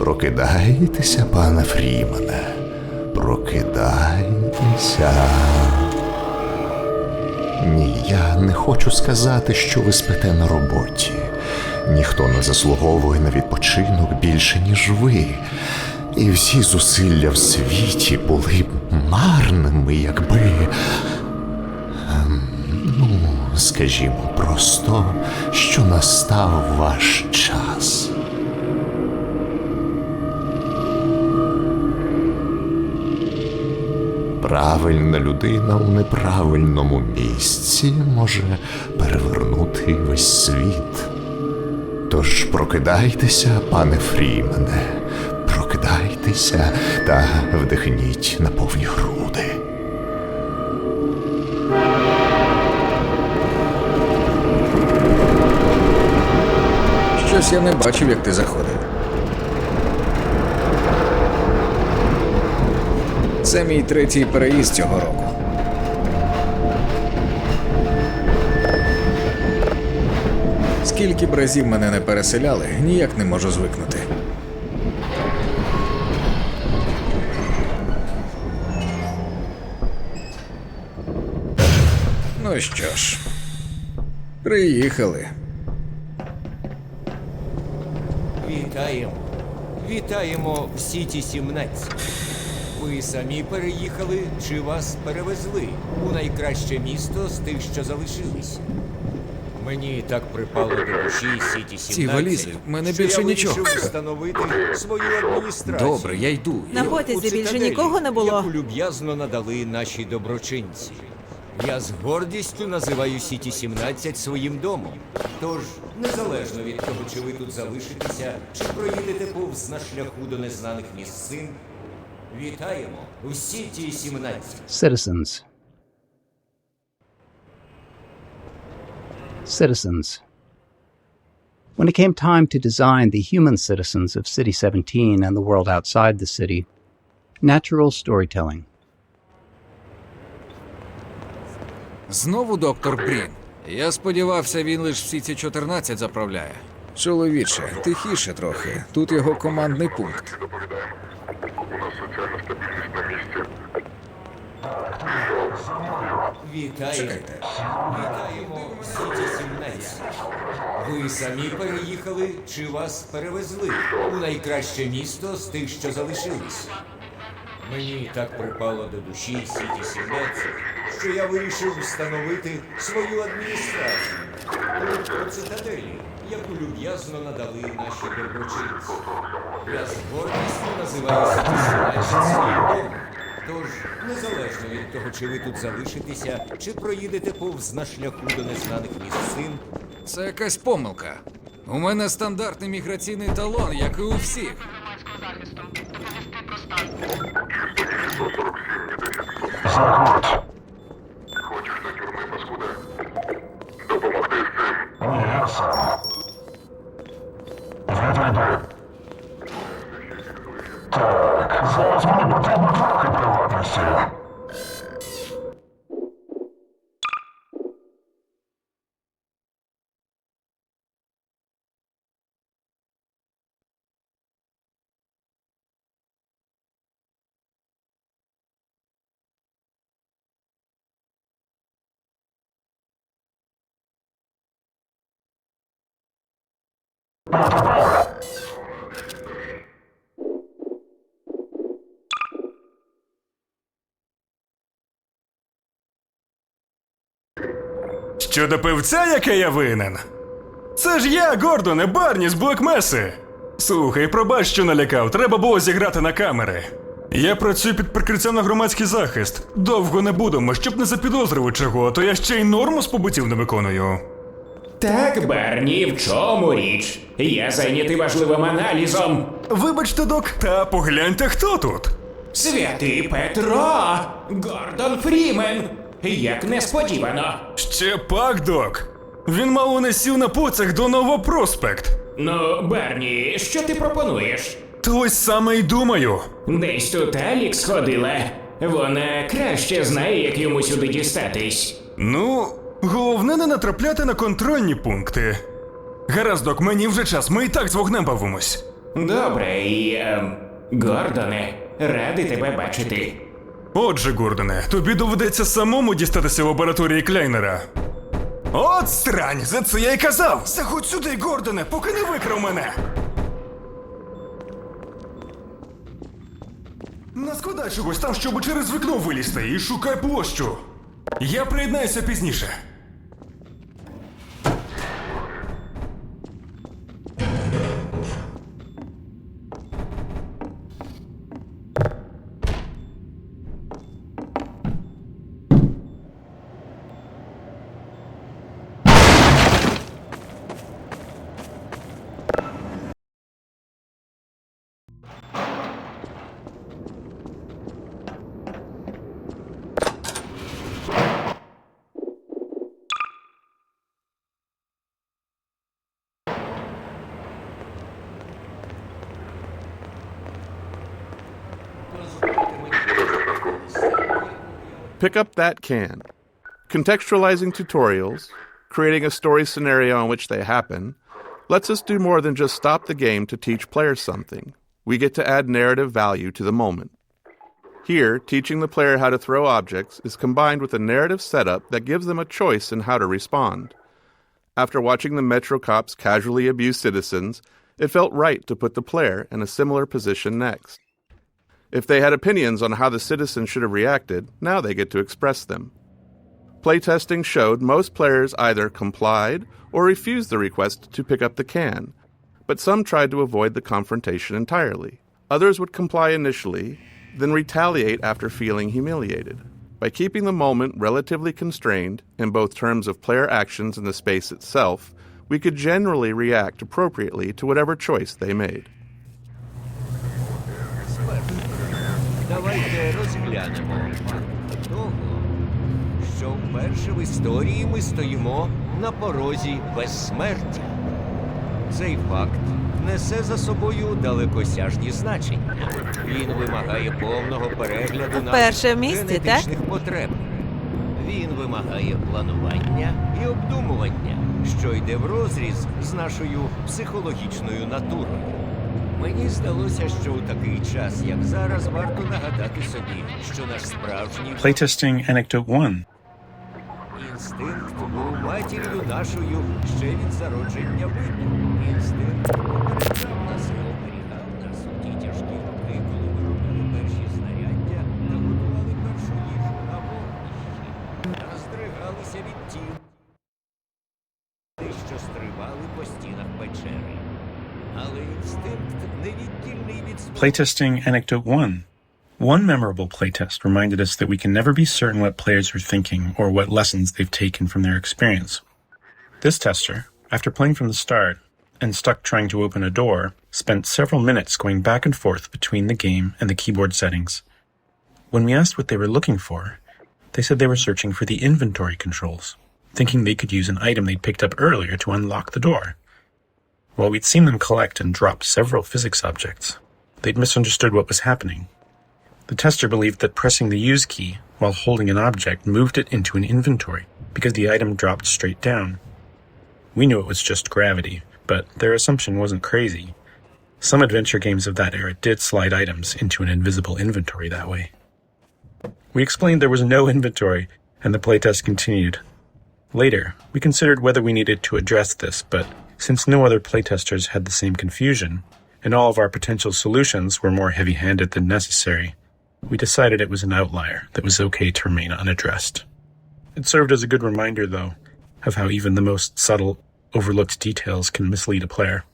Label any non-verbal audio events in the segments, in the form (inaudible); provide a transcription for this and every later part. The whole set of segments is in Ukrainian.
Прокидайтеся, пане Фрімане. Прокидайтеся. Ні, я не хочу сказати, що ви спите на роботі. Ніхто не заслуговує на відпочинок більше, ніж ви. І всі зусилля в світі були б марними, якби. ем, Ну, скажімо просто, що настав ваш час. Правильна людина у неправильному місці може перевернути весь світ. Тож прокидайтеся, пане Фрімене, прокидайтеся та вдихніть на повні груди. Щось я не бачив, як ти заходив. Це мій третій переїзд цього року. Скільки б разів мене не переселяли, ніяк не можу звикнути. Ну що ж, приїхали. Вітаємо. Вітаємо в Сіті 17. Ви самі переїхали чи вас перевезли у найкраще місто з тих, що залишились? Мені так припало до душі Сіті 17. Ці валізи, в мене що більше я нічого. вирішив встановити свою адміністрацію. Добре, я йду. На У потязі більше цитаделі, нікого не було. Яку люб'язно надали наші доброчинці. Я з гордістю називаю Сіті 17 своїм домом. Тож, незалежно від того, чи ви тут залишитеся, чи проїдете повз на шляху до незнаних місцин, вітаємо у Сіті 17. Citizens. Citizens. When it came time to design the human citizens of City 17 and the world outside the city, natural storytelling, Знову доктор Брін. Я сподівався, він лише всі ці 14 заправляє. Чоловіче, тихіше трохи. Тут його командний пункт. Вітаємо. Чекайте. Вітаємо у Сіті 17. Ви самі переїхали чи вас перевезли у найкраще місто з тих, що залишились? Мені так припало до душі Сіті 17, що я вирішив встановити свою адміністрацію тут цитаделі, яку люб'язно надали наші доброчинці. Я з гордістю називаю Сіті 17 своїм домом. Тож, незалежно від того, чи ви тут залишитеся, чи проїдете повз на шляху до незнаних місцин, Це якась помилка. У мене стандартний міграційний талон, як і у всіх. Хочеш до тюрми, паскуда? Допомогти з цим? Ні, я сам. Щодо пивця, яке я винен. Це ж я, Гордоне, Барні з Блокмеси. Слухай, пробач, що налякав, треба було зіграти на камери. Я працюю під прикриттям на громадський захист. Довго не будемо, щоб не запідозрили чого, то я ще й норму з побутів не виконую. Так, Берні, в чому річ? Я зайнятий важливим аналізом. Вибачте, док, та погляньте, хто тут. Святий Петро! Гордон Фрімен! Як несподівано. Ще пак, док. Він мало не сів на поцях до Новопроспект. Ну, Берні, що ти пропонуєш? То ось саме й думаю. Десь тут Алікс ходила. Вона краще знає, як йому сюди дістатись. Ну, головне не натрапляти на контрольні пункти. Гаразд, док, мені вже час, ми і так з вогнем бавимось. Добре, і. ем, Гордоне, радий тебе бачити. Отже, Гордоне, тобі доведеться самому дістатися лабораторії Кляйнера. От срань, за це я й казав! Заходь сюди, Гордоне, поки не викрав мене. Наскладай чогось там, щоб через вікно вилізти, і шукай площу. Я приєднаюся пізніше. Pick up that can. Contextualizing tutorials, creating a story scenario in which they happen, lets us do more than just stop the game to teach players something. We get to add narrative value to the moment. Here, teaching the player how to throw objects is combined with a narrative setup that gives them a choice in how to respond. After watching the Metro cops casually abuse citizens, it felt right to put the player in a similar position next. If they had opinions on how the citizens should have reacted, now they get to express them. Playtesting showed most players either complied or refused the request to pick up the can, but some tried to avoid the confrontation entirely. Others would comply initially, then retaliate after feeling humiliated. By keeping the moment relatively constrained, in both terms of player actions and the space itself, we could generally react appropriately to whatever choice they made. Давайте розглянемо того, що вперше в історії ми стоїмо на порозі безсмертя. Цей факт несе за собою далекосяжні значення. Він вимагає повного перегляду наших в місті, так? потреб. Він вимагає планування і обдумування, що йде в розріз з нашою психологічною натурою. Мені здалося, що у такий час, як зараз, варто нагадати собі, що наш справжній Playtesting Anecdote 1. інстинкт був матір'ю нашою ще від зародження виду. Інстинкт Playtesting Anecdote 1. One memorable playtest reminded us that we can never be certain what players are thinking or what lessons they've taken from their experience. This tester, after playing from the start and stuck trying to open a door, spent several minutes going back and forth between the game and the keyboard settings. When we asked what they were looking for, they said they were searching for the inventory controls, thinking they could use an item they'd picked up earlier to unlock the door. While we'd seen them collect and drop several physics objects, they'd misunderstood what was happening. The tester believed that pressing the use key while holding an object moved it into an inventory because the item dropped straight down. We knew it was just gravity, but their assumption wasn't crazy. Some adventure games of that era did slide items into an invisible inventory that way. We explained there was no inventory, and the playtest continued. Later, we considered whether we needed to address this, but since no other playtesters had the same confusion, and all of our potential solutions were more heavy handed than necessary, we decided it was an outlier that was okay to remain unaddressed. It served as a good reminder, though, of how even the most subtle, overlooked details can mislead a player.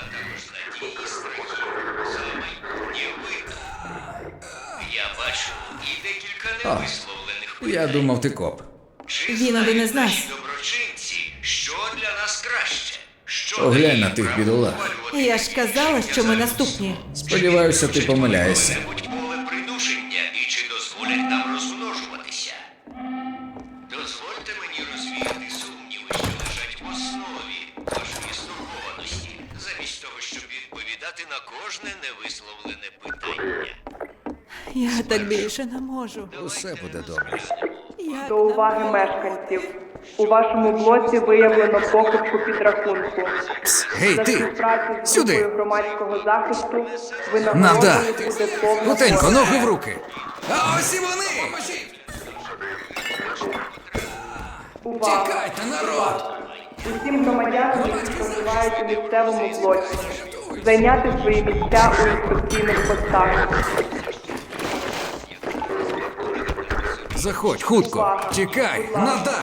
А також страхів за майбутнє. Я бачу і декілька невисловлених Я думав, ти коп. Чи Він один знають із нас. наші доброчинці, що для нас краще? Що Поглянь дає на тих право бідолах. ухвалювати Я ж казала, що ми наступні. Сподіваюся, ти помиляєшся. Кожне невисловлене питання. Я так більше не можу. Усе буде добре. Як До уваги мешканців. У вашому блоці виявлено похибку підрахунку. Гей, ти! співпрацю з Сюди! групою громадського захисту ви Навда! нагороджені буде повна Гутенько, ноги в руки! А ось і вони! Увага! Тікайте, народ! Усім громадянам, які проживають у місцевому блоці, зайняти свої місця у інструкційних постах. Заходь, хутко! Чекай, Нада!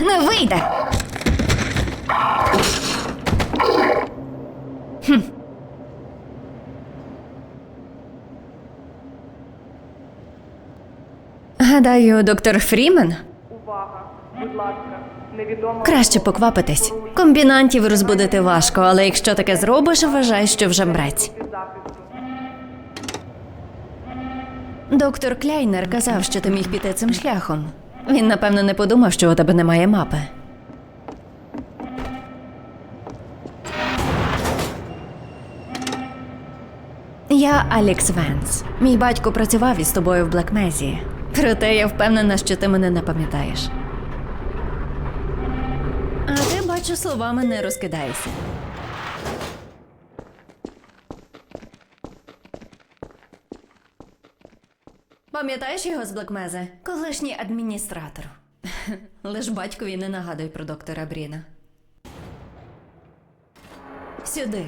Не вийде. Гадаю, доктор Фрімен Увага! Будь ласка, невідомо... краще поквапитись. Комбінантів розбудити важко, але якщо таке зробиш, вважай, що вже мрець. Доктор Кляйнер казав, що ти міг піти цим шляхом. Він, напевно, не подумав, що у тебе немає мапи. Я Алікс Венс. Мій батько працював із тобою в Блекмезі. Проте я впевнена, що ти мене не пам'ятаєш. А ти, бачу, словами не розкидаєшся. Пам'ятаєш його з Блекмези? Колишній адміністратор. (laughs) Лиш батькові не нагадуй про доктора Бріна. Сюди.